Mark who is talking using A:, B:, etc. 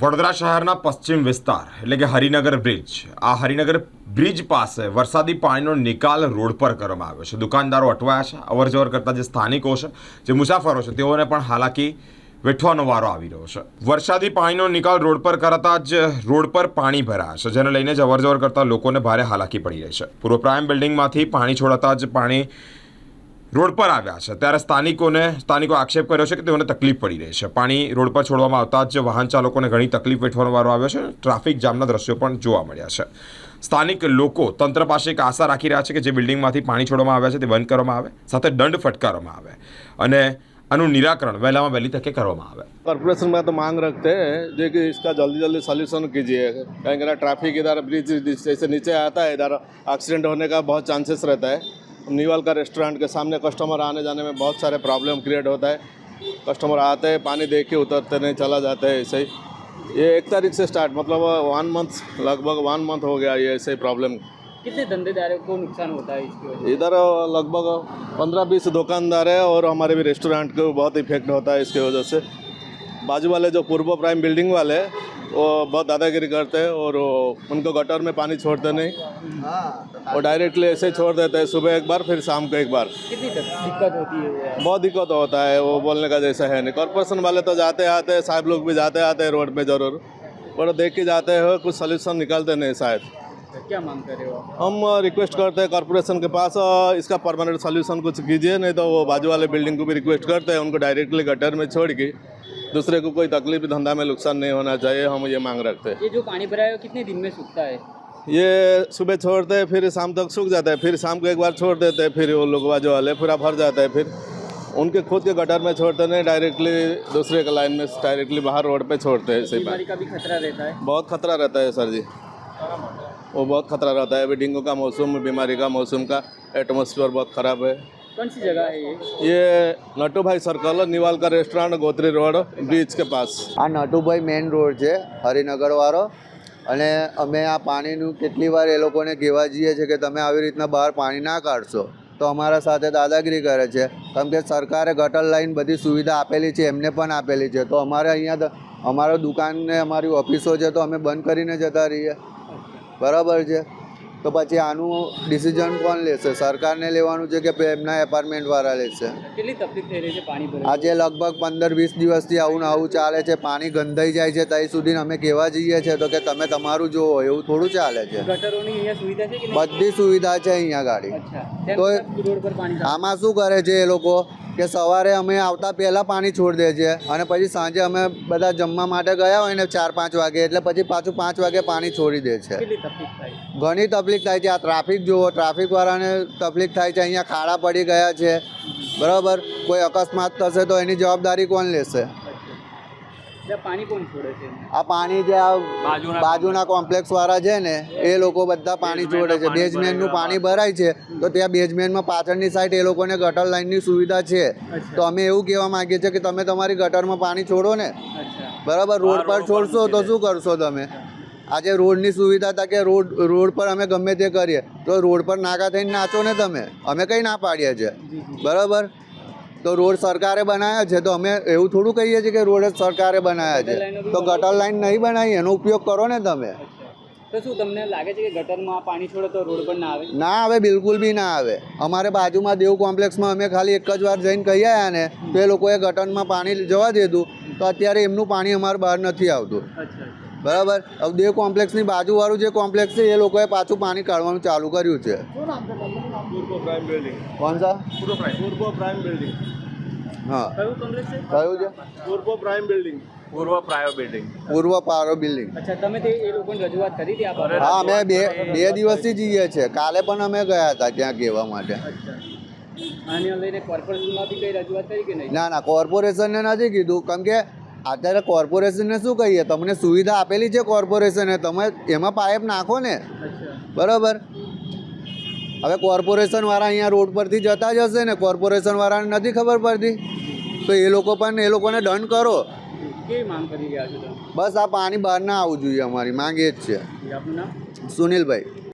A: વડોદરા શહેરના પશ્ચિમ વિસ્તાર, એટલે કે હરિનગર બ્રિજ આ હરિનગર બ્રિજ પાસે વરસાદી પાણીનો નિકાલ રોડ પર કરવામાં આવ્યો છે. દુકાનદારો અટવાયા છે, અવરજવર કરતા જે સ્થાનિકો છે, જે મુસાફરો છે, તેઓને પણ હાલાકી વેઠવાનો વારો આવી રહ્યો છે. વરસાદી પાણીનો નિકાલ રોડ પર કરાતા જ રોડ પર પાણી ભરાયા છે, જેને લઈને જ અવરજવર કરતા લોકોને ભારે હાલાકી પડી રહી છે. પૂર્વ પ્રાઇમ બિલ્ડિંગમાંથી પાણી છોડાતા જ પાણી રોડ પર આવ્યા છે ત્યારે સ્થાનિકોને સ્થાનિકો આક્ષેપ કર્યો છે કે તેઓને તકલીફ પડી રહી છે પાણી રોડ પર છોડવામાં આવતા જ વાહન ચાલકોને ઘણી તકલીફ વેઠવાનો વારો આવ્યો છે ટ્રાફિક જામના દ્રશ્યો પણ જોવા મળ્યા છે સ્થાનિક લોકો તંત્ર પાસે એક આશા રાખી રહ્યા છે કે જે બિલ્ડિંગમાંથી પાણી છોડવામાં આવ્યા છે તે બંધ કરવામાં આવે સાથે દંડ ફટકારવામાં આવે અને આનું નિરાકરણ વહેલામાં વહેલી તકે કરવામાં આવે
B: कॉरपोरेशन में तो मांग रखते हैं जो कि इसका जल्दी जल्दी सोल्यूशन कीजिए कहीं ना ट्रैफिक इधर ब्रिज जैसे नीचे आता है इधर एक्सीडेंट होने का बहुत चांसेस रहता है नीवाल का रेस्टोरेंट के सामने कस्टमर आने जाने में बहुत सारे प्रॉब्लम क्रिएट होता है। कस्टमर आते हैं पानी देख के उतरते नहीं चला जाते हैं ऐसे ही। ये एक तारीख से स्टार्ट मतलब वन मंथ लगभग वन मंथ हो गया ये ऐसे ही प्रॉब्लम
C: कितने धंधेदारों को नुकसान होता है इसकी
B: इधर लगभग पंद्रह बीस दुकानदार है और हमारे भी रेस्टोरेंट को बहुत इफ़ेक्ट होता है इसकी वजह से। बाजू वाले जो पूर्व प्राइम बिल्डिंग वाले वो बहुत दादागिरी करते हैं और उनको गटर में पानी छोड़ते नहीं। वो डायरेक्टली ऐसे छोड़ देते हैं सुबह एक बार फिर शाम को एक बार।
C: कितनी दिक्कत होती है
B: बहुत दिक्कत होता है वो बोलने का जैसा है नहीं। कॉरपोरेशन वाले तो जाते आते हैं साहब लोग भी जाते आते हैं रोड पे ज़रूर। पर देख के जाते हैं कुछ सोल्यूशन निकालते नहीं शायद।
C: क्या मांग कर रहे हो
B: हम रिक्वेस्ट करते हैं कॉरपोरेशन के पास इसका परमानेंट सोल्यूशन कुछ कीजिए नहीं तो वो बाजू वाले बिल्डिंग को भी रिक्वेस्ट करते हैं उनको डायरेक्टली गटर में छोड़ के। दूसरे को कोई तकलीफ़ धंधा में नुकसान नहीं होना चाहिए हम ये मांग रखते हैं।
C: ये जो पानी भरा है कितने दिन में सूखता है?
B: ये सुबह छोड़ते हैं फिर शाम तक सूख जाता है फिर शाम को एक बार छोड़ देते हैं फिर वो लोग बाजू वाले पूरा भर जाता है फिर उनके खुद के गटर में छोड़ते नहीं डायरेक्टली दूसरे के लाइन में डायरेक्टली बाहर रोड पे छोड़ते हैं ही
C: बीमारी का भी खतरा रहता है।
B: बहुत खतरा रहता है सर जी। वो बहुत खतरा रहता है अभी डेंगू का मौसम बीमारी का मौसम का एटमोसफियर बहुत ख़राब है।
C: कौन सी जगह है ये
B: ये नटू भाई सर्कल निवाल का रेस्टोरेंट गोत्री रोड ब्रिज के पास
D: આ નટુભાઈ મેઇન રોડ છે હરિનગરવાળો અને અમે આ પાણીનું કેટલી વાર એ લોકોને કહેવા જઈએ છીએ કે તમે આવી રીતના બહાર પાણી ના કાઢશો તો અમારા સાથે દાદાગીરી કરે છે કેમ કે સરકારે ગટર લાઈન બધી સુવિધા આપેલી છે એમને પણ આપેલી છે તો અમારે અહીંયા દ- અમારો દુકાનને અમારી ઓફિસો છે તો અમે બંધ કરીને જતા રહીએ બરાબર છે તો પછી આનું ડિસિઝન કોણ લેશે? સરકારને લેવાનું છે કે એમના એપાર્ટમેન્ટવાળા લેશે?
C: કેટલી તકલીફ થઈ રહી છે પાણી
D: આજે લગભગ પંદર વીસ દિવસથી આવું ને આવું ચાલે છે પાણી ગંધાઈ જાય છે ત્યાં સુધી અમે કહેવા જઈએ છીએ તો કે તમે તમારું જુઓ એવું થોડું ચાલે છે. બધી સુવિધા છે અહીંયા ગાડી. તો. આમાં શું કરે છે એ લોકો? કે સવારે અમે આવતા પહેલાં પાણી છોડી દે છે અને પછી સાંજે અમે બધા જમવા માટે ગયા હોય ને ચાર પાંચ વાગે એટલે પછી પાછું પાંચ વાગે પાણી છોડી દે છે. ઘણી તકલીફ થાય છે. આ ટ્રાફિક જુઓ ટ્રાફિકવાળાને તકલીફ થાય છે. અહીંયા ખાડા પડી ગયા છે. બરાબર? કોઈ અકસ્માત થશે તો એની જવાબદારી કોણ લેશે
C: ત્યાં પાણી કોણ છોડે છે
D: આ પાણી જે આ બાજુના કોમ્પ્લેક્સ વાળા છે ને એ લોકો બધા પાણી છોડે છે. બેઝમેનનું પાણી ભરાય છે. તો ત્યાં બેઝમેન્ટમાં પાછળની સાઈડ એ લોકોને ગટર લાઇનની સુવિધા છે. તો અમે એવું કહેવા માંગીએ છીએ કે તમે તમારી ગટરમાં પાણી છોડો ને. બરાબર? રોડ પર છોડશો તો શું કરશો તમે? આજે રોડની સુવિધા હતા કે રોડ રોડ પર અમે ગમે તે કરીએ. તો રોડ પર નાકા થઈને નાચો ને તમે. અમે કંઈ ના પાડીએ છીએ. બરાબર? તો રોડ સરકારે બનાવ્યા છે. તો અમે એવું થોડું કહીએ છીએ કે રોડ જ સરકારે બનાવ્યા છે. તો ગટર લાઈન નહીં બનાવી એનો ઉપયોગ કરો ને તમે.
C: તો શું તમને લાગે છે કે ગટરમાં પાણી છોડે તો રોડ પર ના આવે?
D: ના આવે બિલકુલ બી ના આવે. અમારે બાજુમાં દેવ કોમ્પ્લેક્સમાં અમે ખાલી એક જ વાર જઈને કહી આવ્યા ને તો એ લોકોએ ગટરમાં પાણી જવા દીધું. તો અત્યારે એમનું પાણી અમારે બહાર નથી આવતું. બરાબર? અવદેવ કોમ્પ્લેક્સની બાજુવાળું જે કોમ્પ્લેક્સ છે એ લોકોએ પાછું પાણી કાઢવાનું ચાલુ કર્યું છે. હા. અમે બે બે દિવસથી જઈએ છીએ. કાલે પણ અમે ગયા હતા ત્યાં કહેવા માટે.
C: આને
D: ના ના કોર્પોરેશનને નથી કીધું. કેમ કે અત્યારે કોર્પોરેશનને શું કહીએ? તમને સુવિધા આપેલી છે કોર્પોરેશને તમે એમાં પાઇપ નાખો ને? બરાબર. હવે કોર્પોરેશનવાળા અહીંયા રોડ પરથી જતા જ હશે ને? કોર્પોરેશનવાળાને નથી ખબર પડતી? તો એ લોકો પણ એ લોકોને દંડ કરો. બસ આ પાણી બહાર ના આવવું જોઈએ અમારી. માંગ એ જ છે. સુનિલભાઈ.